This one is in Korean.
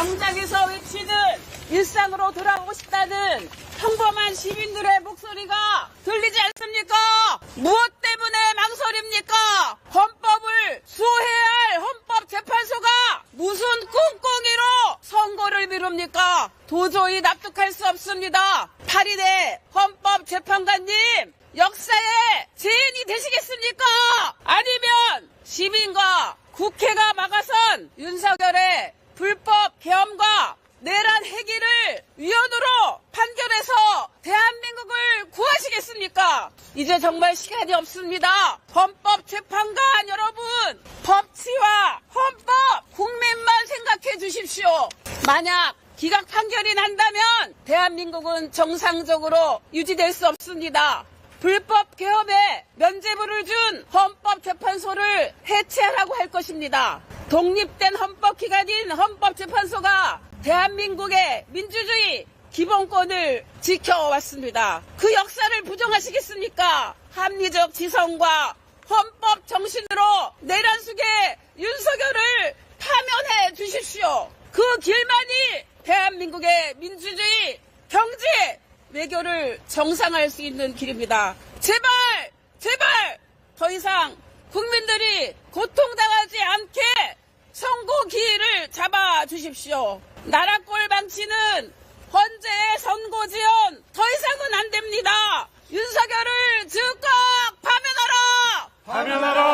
광장에서 외치는 일상으로 돌아오고 싶다는 평범한 시민들의 목소리가 들리지 않습니까? 무엇 때문에 망설입니까? 헌법을 수호해야 할 헌법재판소가 무슨 꿍꿍이로 선거를 미룹니까? 도저히 납득할 수 없습니다. 8일에 헌법재판관님 역사의 죄인이 되시겠습니까? 아니면 시민과 국회가 막아선 윤석열의 불법 계엄과 내란 해기를 위헌으로 판결해서 대한민국을 구하시겠습니까? 이제 정말 시간이 없습니다. 헌법재판관 여러분, 법치와 헌법, 국민만 생각해 주십시오. 만약 기각 판결이 난다면 대한민국은 정상적으로 유지될 수 없습니다. 불법 계엄에 면죄부를 준 헌법재판소를 해체하라고 할 것입니다. 독립된 헌법기관인 헌법재판소가 대한민국의 민주주의 기본권을 지켜왔습니다. 그 역사를 부정하시겠습니까? 합리적 지성과 헌법 정신으로 내란 속에 윤석열을 파면해 주십시오. 그 길만이 대한민국의 민주주의, 경제, 외교를 정상화할 수 있는 길입니다. 제발, 제발 더 이상 국민들이 고통당하지 않게 선거 기회를 잡아 주십시오. 나라 꼴 망치는 헌재의 선거 지원 더 이상은 안 됩니다. 윤석열을 즉각 파면하라! 파면하라!